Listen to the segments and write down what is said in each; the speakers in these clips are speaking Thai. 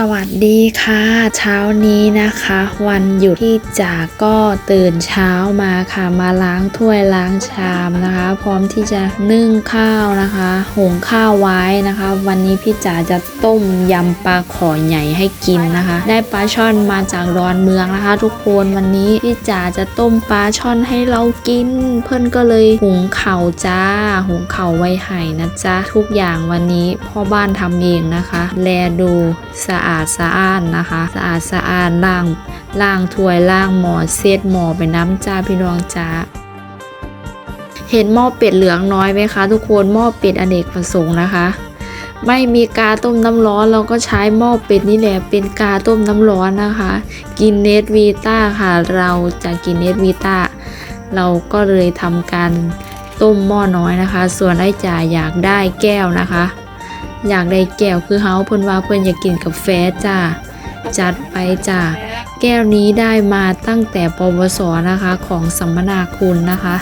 สวัสดีค่ะ เช้านี้นะคะ วันหยุดที่จ๋าก็ตื่นเช้ามาค่ะ มาล้างถ้วยล้างชามนะคะ พร้อมที่จะนึ่งข้าวนะคะหุงข้าวไว้นะคะ วันนี้พี่จ๋าจะต้มยำปลาขอใหญ่ให้กินนะคะ ได้ปลาช่อนมาจากดอนเมืองนะคะ ทุกคนวันนี้พี่จ๋าจะต้มปลาช่อนให้เรากิน เพื่อนก็เลยหุงเข่าจ้าหุงเข่าไว้ให้นะจ๊ะทุกอย่างวันนี้พ่อบ้านทำเองนะคะ แลดูสะอาดสะอ้านนะคะ สะอาดสะอ้านล่างล่างถ้วยล่างหมอเซตหมอไปน้ำจ้าพี่น้องจ้าเห็นหม้อเป็ดเหลืองน้อยไหมคะ ทุกคนหม้อเป็ดอเนกประสงค์นะคะ ไม่มีกาต้มน้ำร้อนเราก็ใช้หม้อเป็ดนี่แหละเป็นกาต้มน้ำร้อนนะคะ กินเนสวีต้าค่ะ เราจะกินเนสวีต้าเราก็เลยทำการต้มหม้อน้อยนะคะ ส่วนไอ้จ่าอยากได้แก้วนะคะ อยากได้แก้วคือเฮาเพิ่นว่าเพิ่นอยากกินกาแฟจ้าจัดไปจ้าแก้วนี้ได้มาตั้งแต่ปวสนะคะของสัมมนาคุณนะคะ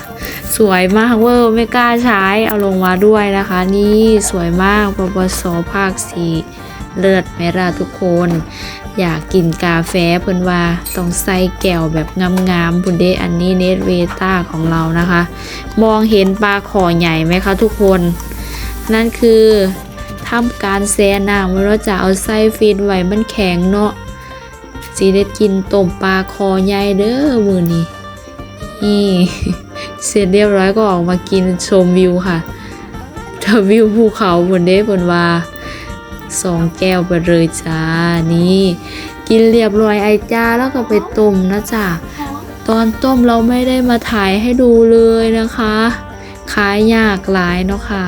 สวยมากเวอร์ไม่กล้าใช้ เอาลงมาด้วยนะคะ นี่สวยมากปวสภาคสีเลิศไหมล่ะทุกคน อยากกินกาแฟเพิ่นว่าต้องใส่แก้วแบบงามๆพุนเดอันนี้เนสเวต้าของเรานะคะ มองเห็นปลาขอใหญ่ไหมคะทุกคน นั่นคือ ทำการแซ่น้ำไว้เราจะเอาไส้ฟีดไว้มันแข็งเนาะสีได้กินต้มปลาคอใหญ่เด้อมือนี้นี่เสร็จเรียบร้อยก็ออกมากินชมวิวค่ะทวิวภูเขาบนเด้บนว่าสองแก้วไปเลยจ้านี่ กินเรียบร้อยไอจ้าแล้วก็ไปต้มนะจ้าตอนต้มเราไม่ได้มาถ่ายให้ดูเลยนะคะ ขายยากหลายเนาะค่ะ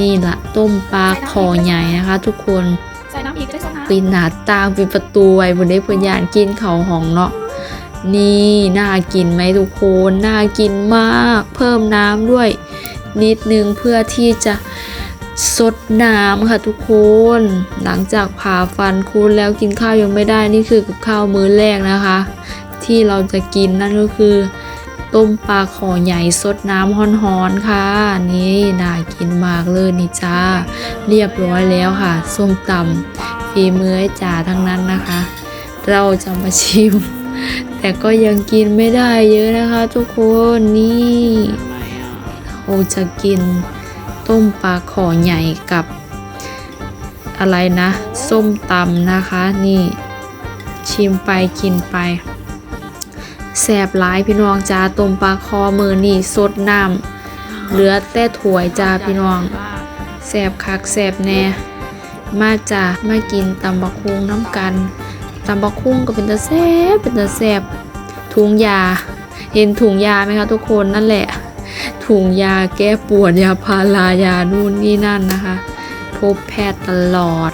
นี่ละต้มปลาคอใหญ่นะคะ ทุกคนใส่น้ำอีกได้สองน้ำปีนหนาต่างปีประตูไว้บนได้เพื่อนยานกินเขาวหองเนาะนี่น่ากินไหมทุกคนน่ากินมาก เพิ่มน้ำด้วย นิดนึงเพื่อที่จะสดน้ำค่ะทุกคน หลังจากผ่าฟันคูณแล้วกินข้าวยังไม่ได้นี่คือกับข้าวมื้อแรกนะคะ ที่เราจะกินนั่นก็คือ ต้มปลาขอใหญ่สดน้ำฮ้อนๆค่ะ นี่น่ากินมากเลยนี่จ้า เรียบร้อยแล้วค่ะส้มตำฝีมือไอ้จ่าทั้งนั้นนะคะ เราจะมาชิม แต่ก็ยังกินไม่ได้เยอะนะคะทุกคนนี่เราจะกินต้มปลาขอใหญ่กับอะไรนะ ส้มตำนะคะ นี่ ชิมไปกินไป แสบหลายพี่น้องจ้าต้มปลาคอมือนี่สดน้ำเหลือแต่ถ้วยจ้าพี่น้องแสบคักแสบแน่มาจ้ะมากินตำบักคุงน้ำกันตำบักคุงก็เป็นตะแซบเป็นตะแซบถุงยา เห็นถุงยาไหมคะทุกคนนั่นแหละ ถุงยาแก้ปวดยาพารายานู่นนี่นั่นนะคะ พบแพทย์ตลอด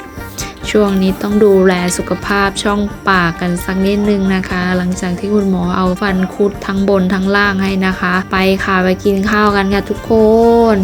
ช่วงนี้ต้องดูแลสุขภาพช่องปากกันสักนิดนึงนะคะ หลังจากที่คุณหมอเอาฟันคุดทั้งบนทั้งล่างให้นะคะ ไปค่ะไปกินข้าวกันค่ะทุกคน